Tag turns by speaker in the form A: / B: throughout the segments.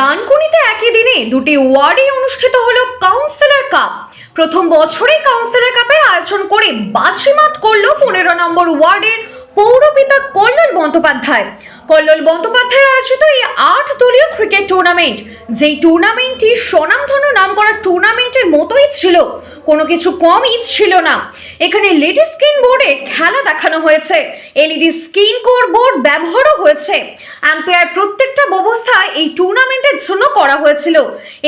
A: ডানকুনিতে একই দিনে দুটি ওয়ার্ডে অনুষ্ঠিত হলো কাউন্সিলর কাপ। প্রথম বছরে কাউন্সিলর কাপের আয়োজন করে বাজিমাত করল পনেরো নম্বর ওয়ার্ডের পৌরপিতা কল্লোল বন্দ্যোপাধ্যায়। কল্লোল বন্দ্যোপাধ্যায় আয়োজিত এই আট দলীয় ক্রিকেট টুর্নামেন্ট যেই টুর্নামেন্টটি স্বনামধন্য নাম করা টুর্নামেন্টের মতোই ছিল, কোনো কিছু কমই ছিল না। এখানে লেডি স্ক্রিন বোর্ডে খেলা দেখানো হয়েছে। এলইডি স্ক্রিন কোর বোর্ড ব্যবহারও হয়েছে। অ্যাম্পায়ার প্রত্যেকটা ব্যবস্থা এই টুর্নামেন্টের জন্য করা হয়েছিল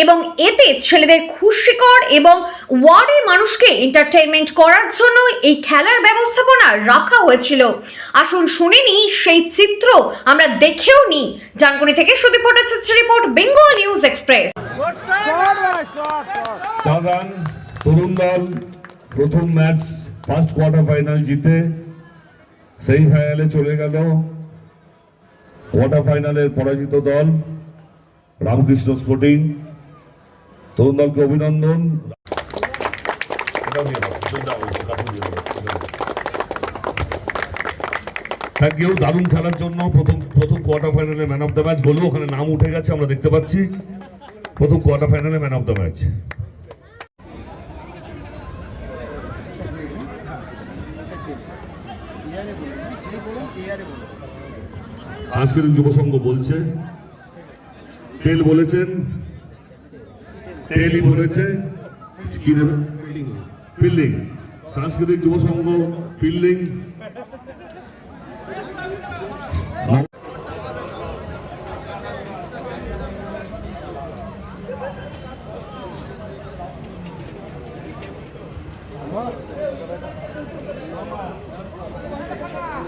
A: এবং এতে ছেলেদের খুশিকর এবং ওয়ার্ডের মানুষকে এন্টারটেইনমেন্ট করার জন্য এই খেলার ব্যবস্থাপনা রাখা হয়েছিল। আসুন শুনে নিই সেই চিত্র আমরা দেখেও নি। ডানকুনি থেকে Sudip Bhattacharya report, Bengal News Express.
B: চাগান তরুণ দল প্রথম ম্যাচ ফার্স্ট কোয়ার্টার ফাইনাল জিতে সেই ফাইনালে চলে গেল কোয়ার্টার ফাইনালের পরাজিত দল, রামকৃষ্ণ স্পোর্টিং। তরুণ দলকে অভিনন্দন। ইউ দারুণ খেলার জন্য প্রথম প্রথম কোয়ার্টার ফাইনালে ম্যান অফ দ্য ম্যাচ বলেও ওখানে নাম উঠে গেছে, আমরা দেখতে পাচ্ছি। প্রথম কোয়ার্টার ফাইনালে ম্যান অফ দ্য ম্যাচ সাংস্কৃতিক যুব সংঘ বলছে, তেল বলেছেন, তেলই বলেছে, কি ফিল্ডিং সাংস্কৃতিক যুব সংঘ ফিল্ডিং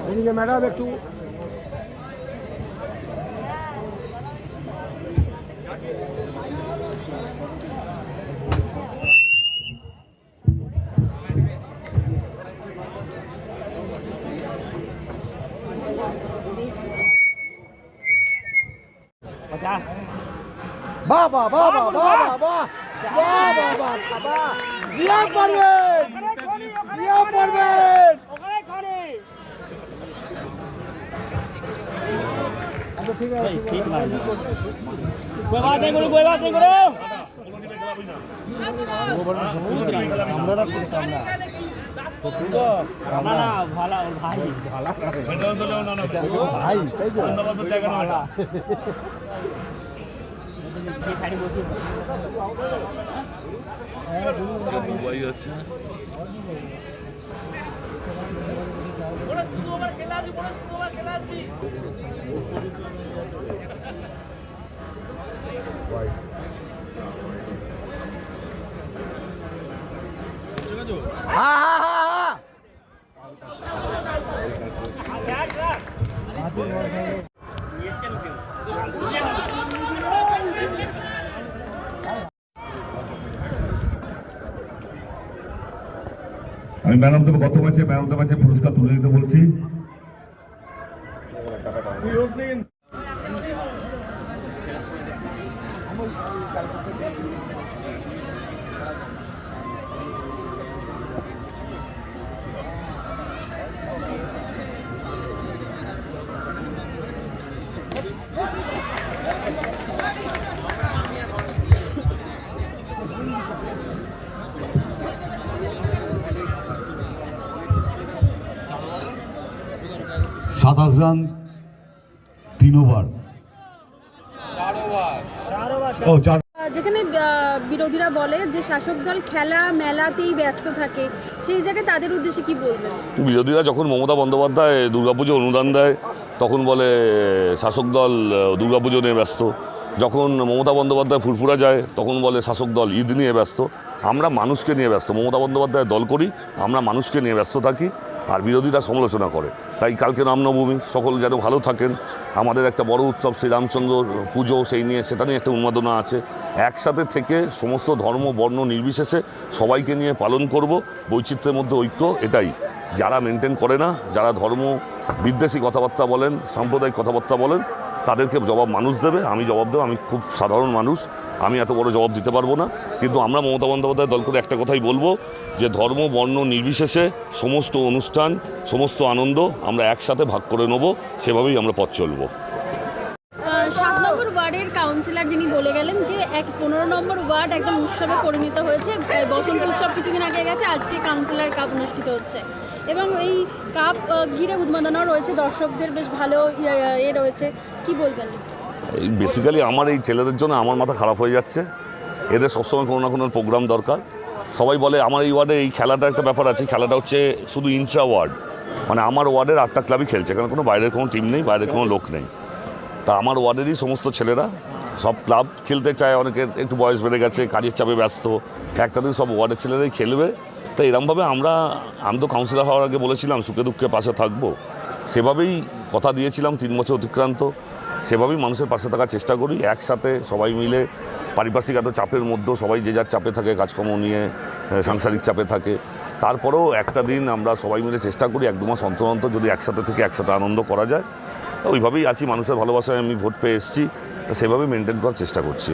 C: এদিকে ম্যাডাম একটু বাবা বাবা বাবা বাবা বাবা বাবা জিয়া পারবেন জিয়া পারবেন আচ্ছা ঠিক আছে ঠিক নাই কই
D: বাদ নাই করো কই বাদ নাই করো আমরা না করতাম না
C: ভাই ভাই দুবাই যাচ্ছে খেলা আছে খেলা আছে
B: আমি ম্যান অফ দ্য গত ম্যাচে ম্যান অফ দ্য ম্যাচে পুরস্কার তুলে দিতে বলছি। সাতাশ রান তিন ওভার। ও চার
E: যেখানে বিরোধীরা বলে যে শাসক দল খেলা মেলাতেই ব্যস্ত থাকে সেই জায়গায় তাদের উদ্দেশ্যে কি বলবেন?
D: বিরোধীরা যখন মমতা বন্দ্যোপাধ্যায় দুর্গাপুজো অনুদান দেয় তখন বলে শাসক দল দুর্গাপুজো নিয়ে ব্যস্ত। যখন মমতা বন্দ্যোপাধ্যায় ফুরফুরা যায় তখন বলে শাসক দল ঈদ নিয়ে ব্যস্ত। আমরা মানুষকে নিয়ে ব্যস্ত। মমতা বন্দ্যোপাধ্যায় দল করি আমরা মানুষকে নিয়ে ব্যস্ত থাকি। আর বিরোধীরা সমালোচনা করে। তাই কালকে রামনবমী, সকল যেন ভালো থাকেন। আমাদের একটা বড় উৎসব শ্রীরামচন্দ্র পুজো, সেই নিয়ে সেটা নিয়ে একটা উন্মাদনা আছে। একসাথে থেকে সমস্ত ধর্ম, বর্ণ নির্বিশেষে সবাইকে নিয়ে পালন করব। বৈচিত্র্যের মধ্যে ঐক্য এটাই। যারা মেনটেন করে না, যারা ধর্ম বিদ্বেষী কথাবার্তা বলেন, সাম্প্রদায়িক কথাবার্তা বলেন তাদেরকে জবাব মানুষ দেবে, আমি জবাব দেবো, আমি খুব সাধারণ মানুষ, আমি এত বড় জবাব দিতে পারব না। কিন্তু আমরা মমতা বন্দ্যোপাধ্যায় দল করে একটা কথাই বলব, যে ধর্ম, বর্ণ নির্বিশেষে সমস্ত অনুষ্ঠান, সমস্ত আনন্দ আমরা একসাথে ভাগ করে নেব, সেভাবেই আমরা পথ চলবো।
E: কাউন্সিলর যিনি বলে গেলেন যে এক পনেরো নম্বর ওয়ার্ড একদম উৎসবে পরিণত হয়েছে বসন্ত উৎসব কিছুদিন আগে গেছে, আজকে কাউন্সিলর কাপ অনুষ্ঠিত হচ্ছে। এবং এই কাপ ঘিরে উন্মাদনাও রয়েছে দর্শকদের বেশ ভালো ইয়ে, এ রয়েছে। কি বলবেন?
D: বেসিক্যালি আমার এই ছেলেদের জন্য আমার মাথা খারাপ হয়ে যাচ্ছে। এদের সবসময় কোনো না কোনো প্রোগ্রাম দরকার। সবাই বলে আমার এই ওয়ার্ডে এই খেলাটা একটা ব্যাপার আছে। খেলাটা হচ্ছে শুধু ইন্ট্রা ওয়ার্ড মানে আমার ওয়ার্ডের আটটা ক্লাবই খেলছে। এখানে কোনো বাইরের কোনো টিম নেই বাইরের কোনো লোক নেই। তা আমার ওয়ার্ডেরই সমস্ত ছেলেরা সব ক্লাব খেলতে চায়। অনেকের একটু বয়স বেড়ে গেছে কাজের চাপে ব্যস্ত। একটা দিন সব ওয়ার্ডের ছেলেরাই খেলবে। তো এরমভাবে আমরা, আমি তো কাউন্সিলর হওয়ার আগে বলেছিলাম, সুখে দুঃখে পাশে থাকব। সেভাবেই কথা দিয়েছিলাম, তিন বছর অতিক্রান্ত। সেভাবেই মানুষের পাশে থাকার চেষ্টা করি, একসাথে সবাই মিলে। পারিপার্শ্বিক এত চাপের মধ্যেও সবাই যে যার চাপে থাকে, কাজকর্ম নিয়ে সাংসারিক চাপে থাকে। তারপরেও একটা দিন আমরা সবাই মিলে চেষ্টা করি, এক দু মাস অন্তর অন্তর যদি একসাথে থেকে একসাথে আনন্দ করা যায়। ওইভাবেই আছি, মানুষের ভালোবাসায় আমি ভোট পেয়ে এসেছি। তা সেভাবেই মেনটেন করার চেষ্টা করছি।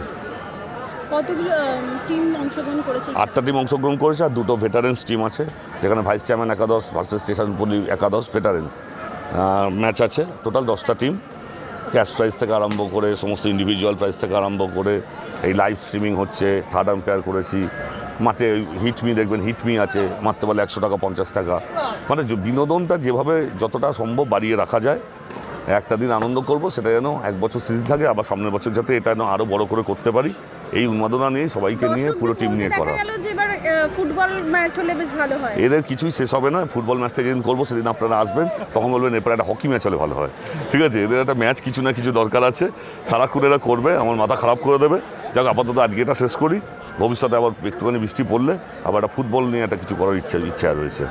D: আটটা টিম অংশগ্রহণ করেছে আর দুটো ভেটারেন্স টিম আছে, যেখানে ভাইস চেয়ারম্যান একাদশ ভার্সেস স্টেশন পুলি একাদশ ভেটারেন্স ম্যাচ আছে টোটাল দশটা টিম ক্যাশ প্রাইজ থেকে আরম্ভ করে, সমস্ত ইন্ডিভিজুয়াল প্রাইজ থেকে আরম্ভ করে, এই লাইভ স্ট্রিমিং হচ্ছে থার্ড আম্পায়ার করেছি। মাঠে হিটমি দেখবেন হিটমি আছে, মারতে পারলে একশো টাকা, পঞ্চাশ টাকা। মানে বিনোদনটা যেভাবে যতটা সম্ভব বাড়িয়ে রাখা যায়, একটা দিন আনন্দ করব, সেটা যেন এক বছর স্মৃতি থাকে, আবার সামনের বছর যাতে এটা যেন আরও বড় করে করতে পারি। এই উন্মাদনা নিয়ে সবাইকে নিয়ে পুরো টিম নিয়ে করা।
E: ফুটবল ম্যাচ হলে বেশ ভালো হয়।
D: এদের কিছুই শেষ হবে না। ফুটবল ম্যাচটা যেদিন করব সেদিন আপনারা আসবেন। তখন বলবেন এরপর একটা হকি ম্যাচ হলে ভালো হয়। ঠিক আছে? এদের একটা ম্যাচ কিছু না কিছু দরকার আছে। সারাক্ষণ এরা করবে আমার মাথা খারাপ করে দেবে। যাক আপাতত আজকে এটা শেষ করি। ভবিষ্যতে আবার একটুখানি বৃষ্টি পড়লে আবার একটা ফুটবল নিয়ে একটা কিছু করার ইচ্ছা ইচ্ছা রয়েছে।